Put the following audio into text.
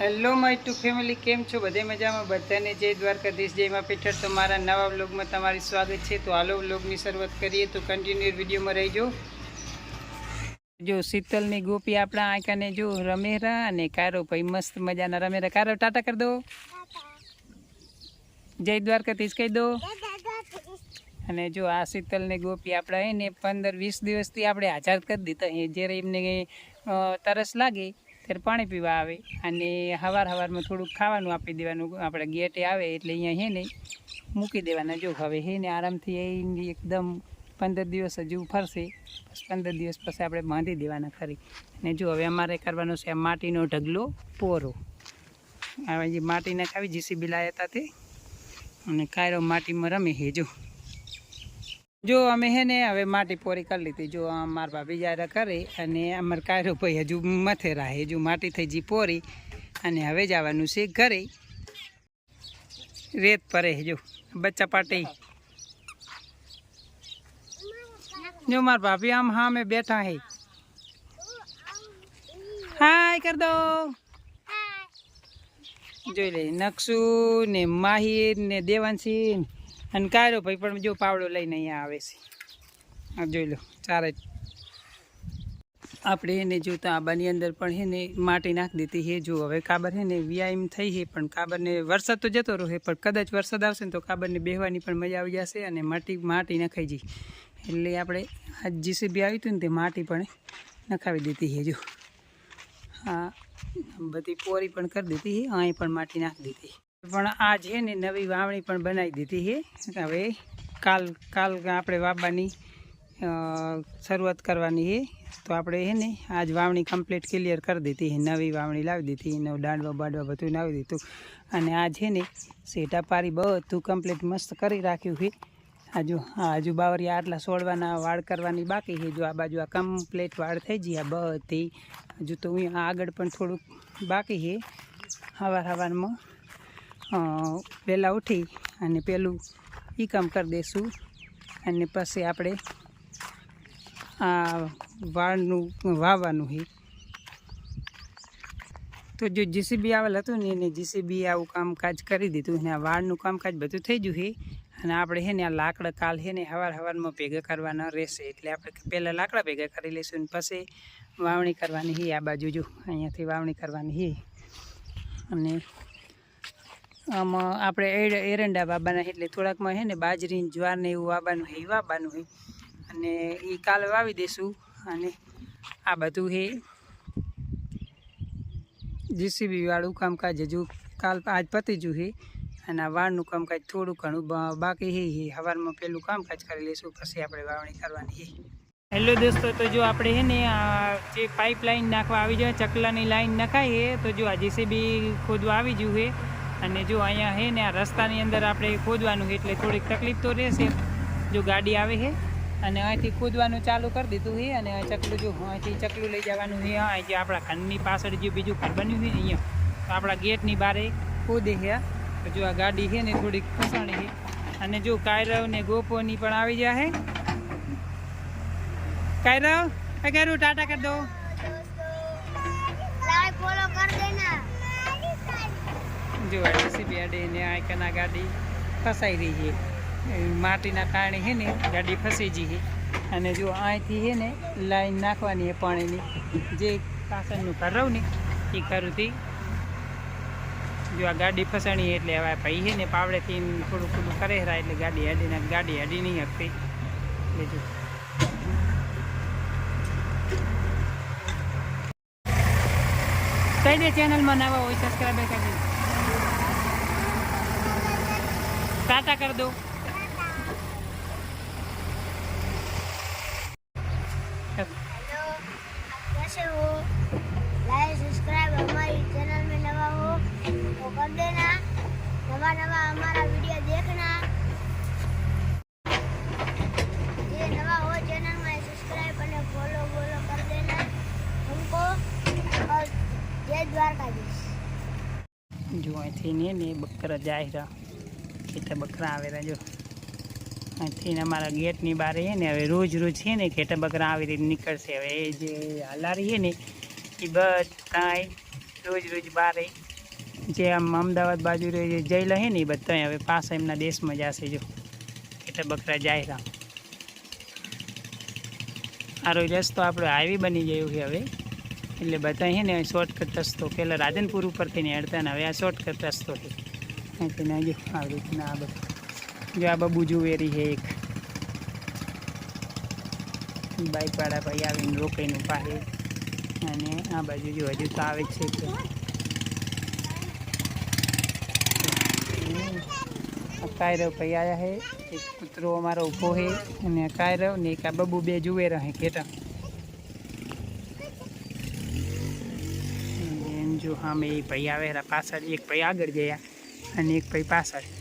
Hello my two family કેમ છો? બધે મજામાં? બધાને જય દ્વારકાધીશ જય માં પીઠર તો મારા નવા વ્લોગમાં તમારી સ્વાગત છે. તો હાલો વ્લોગની શરૂઆત કરીએ. તો કન્ટિન્યુ વિડીયોમાં રહીજો. જો શીતલની ગોપી આપણા આંકાને જો રમેરા અને કારો ભાઈ મસ્ત મજાના રમેરા. કારો ટાટા કરી દો. જય દ્વારકાધીશ કહી દો. અને જો આ શીતલને ગોપી આપણા એને પંદર વીસ દિવસથી આપણે હાજર કરી દીધા. એ જ્યારે એમને તરસ લાગે ત્યારે પાણી પીવા આવે અને હવાર હવારમાં થોડુંક ખાવાનું આપી દેવાનું. આપણે ગેટે આવે એટલે અહીંયા હે ને મૂકી દેવાના. જો હવે હે ને આરામથી એ એકદમ પંદર દિવસ હજુ ફરશે બસ પંદર દિવસ પછી આપણે બાંધી દેવાના ખરી. અને જો હવે અમારે કરવાનો છે માટીનો ઢગલો પોરો. હવે જે માટીના ખાવી જીસીબી લાયા હતા તે. અને કાયરો માટીમાં રમે હે જો. જો અમે હે ને હવે માટી પોરી કરી લીધી. જો મારા ભાભી જ્યારે કરે અને અમારે કાયરો ભાઈ હજુ મથે રાહે. હજુ માટી થઈ જી પોરી અને હવે જવાનું છે ઘરે. રેત પરે જો બચ્ચા પાટી. જો મારા ભાભી આમ હા મેં બેઠા હે. હાય કર દો. જોઈ લે નકશુ ને માહિર ને દેવાંશી અને કાયરો ભાઈ, પણ જો પાવડો લઈને અહીંયા આવે છે. આ જોઈ લો, ચારે. આપણે એને જોતા આબાની અંદર પણ હે ને માટી નાખી દીધી હે, જો હવે કાબર હે ને વ્યાયામ થઈ હે, પણ કાબરને વરસાદ તો જતો રહે, પણ કદાચ વરસાદ આવશે ને તો કાબરને બેહવાની પણ મજા આવી જશે અને માટી માટી નખાઈ જઈ એટલે આપણે આ જીસીબી આવ્યું હતું ને તે માટી પણ નખાવી દીધી હે, જો. હા, બધી પોરી પણ કરી દીધી હે, અહીં પણ માટી નાખી દીધી પણ આ છે ને નવી વાવણી પણ બનાવી દીધી છે. હવે કાલ કાલ આપણે વાવવાની શરૂઆત કરવાની છે. તો આપણે છે ને આજ વાવણી કમ્પ્લીટ ક્લિયર કરી દીધી નવી વાવણી લાવી દીધી એનો દાંડવા બાંડવા બધું લાવી દીધું. અને આ છે ને સેટા પારી બધું કમ્પ્લીટ મસ્ત કરી રાખ્યું છે. આજુ આજુ બાવરિયા આટલા સોળવાના વાળ કરવાની બાકી છે. જો આ બાજુ આ કમ્પ્લીટ વાળ થઈ ગઈ આ બધી હજુ તો હું આગળ પણ થોડુંક બાકી છે. સવાર સવારમાં અ, વહેલા ઉઠી અને પહેલું એ કામ કરી દઈશું અને પછી આપણે આ વાળનું, વાવવાનું છે. તો જો જીસીબી આવેલ હતું ને એને જીસીબી આવું કામકાજ કરી દીધું અને આ વાળનું કામકાજ બધું થઈ ગયું છે. અને આપણે છે ને આ લાકડા કાલ છે ને હવાર હવારમાં ભેગા કરવાના રહેશે. એટલે આપણે પહેલાં લાકડા ભેગા કરી લઈશું ને પછી વાવણી કરવાની છે આ બાજુ જો. અહીંયાથી વાવણી કરવાની છે. અને આમાં, આપણે એરંડા વાવવાના એટલે થોડાકમાં છે ને બાજરી જ્વાર ને એવું વાવવાનું એ વાવવાનું હોય. અને એ કાલે વાવી દઈશું અને આ બધું છે જીસીબીવાળું કામકાજ હજુ કાલ, આજ પતી જ્યું છે અને આ વાળનું કામકાજ થોડું ઘણું બાકી છે હે. સવારમાં પેલું કામકાજ કરી લઈશું પછી આપણે વાવણી કરવાની છે હેલો દોસ્તો, તો જો આપણે છે ને જે પાઇપ લાઈન નાખવા આવી જાય, ચકલાની નખાય છે તો જો આ જીસીબી ખોદવા આવી ગયું છે અને જો અહીંયા છે ને આ રસ્તાની અંદર આપણે ખોદવાનું એટલે થોડીક તકલીફ તો રહેશે. જો ગાડી આવે છે અને અહીંથી ખોદવાનું ચાલુ કરી દીધું છે અને ચકલું જો અહીંથી ચકલું લઈ જવાનું છે અહીં જે આપણા ઘરની પાછળ જે બીજું ઘર બન્યું છે અહીંયા, તો આપણા ગેટની બારે ખોદે છે તો જો આ ગાડી છે ને થોડીક ફસાણી છે અને જો કાયરવ ને ગોપોની પણ આવી જાય કાયરવ કાયરવ ટાટા કરી દો. જો રેસીપી અડે ને આયકના ગાડી ફસાઈ રહી છે. માટીના કારણે છે ને, ગાડી ફસાઈ ગઈ અને જો અહીંથી છે ને, લાઈન નાખવાની પાણીની. જે પાછળનું ઘર રહું ને એ ઘરથી જો આ ગાડી ફસાણી એટલે હવે ભાઈ છે ને પાવડેથી થોડું થોડું કરે રહ્યા એટલે ગાડી હડીને ગાડી હડી નહીં હકતી એટલે જો. દે ચેનલમાં નવા હોય સબસ્ક્રાઈબર કરી तो कर देना नवा नवा हमारा वीडियो देखना ये नवा हो चैनल में सब्सक्राइब और फॉलो फॉलो कर देना हमको और जय द्वारकाधीश જો અહીંથી ને ને બકરા જાય રહ્યા એટલે બકરા આવેલા, જો. અહીંથી અમારા ગેટની બહાર છે ને, હવે રોજ રોજ છે ને ઘેટા બકરા આવી રીતે નીકળશે. હવે એ જે હલારી છે ને, એ બધા રોજ રોજ બારે જે આમ અમદાવાદ બાજુ જઈ જયેલા ને, એ બધા હવે પાછા એમના દેશમાં જશે, જો. એટલે બકરા જાય રામ આરો રસ્તો આપણો હાઈવે બની ગયો છે હવે. એટલે બધા છે ને શોર્ટકટ રસ્તો. પહેલાં રાધનપુર ઉપરથી નીકળતા ને હવે આ શોર્ટકટ રસ્તો છે. અહીંથી ના જો આવી રીતના આ બધું જો આ બબુ જુવેરી છે એક બાઇકવાળા ભાઈ આવીને રોકાઈને પાસે અને આ બાજુ જો હજુ તો આવે છે કાયરવ ભાઈ આવ્યા છે એક કૂતરો અમારો ઊભો છે અને કાયરવ ને એક આ બબુ બે જુએ રહે ખેતર એમ જો હા એ ભાઈ આવેલા પાછળ એક ભાઈ આગળ ગયા. અને એક ભાઈ પાછળ.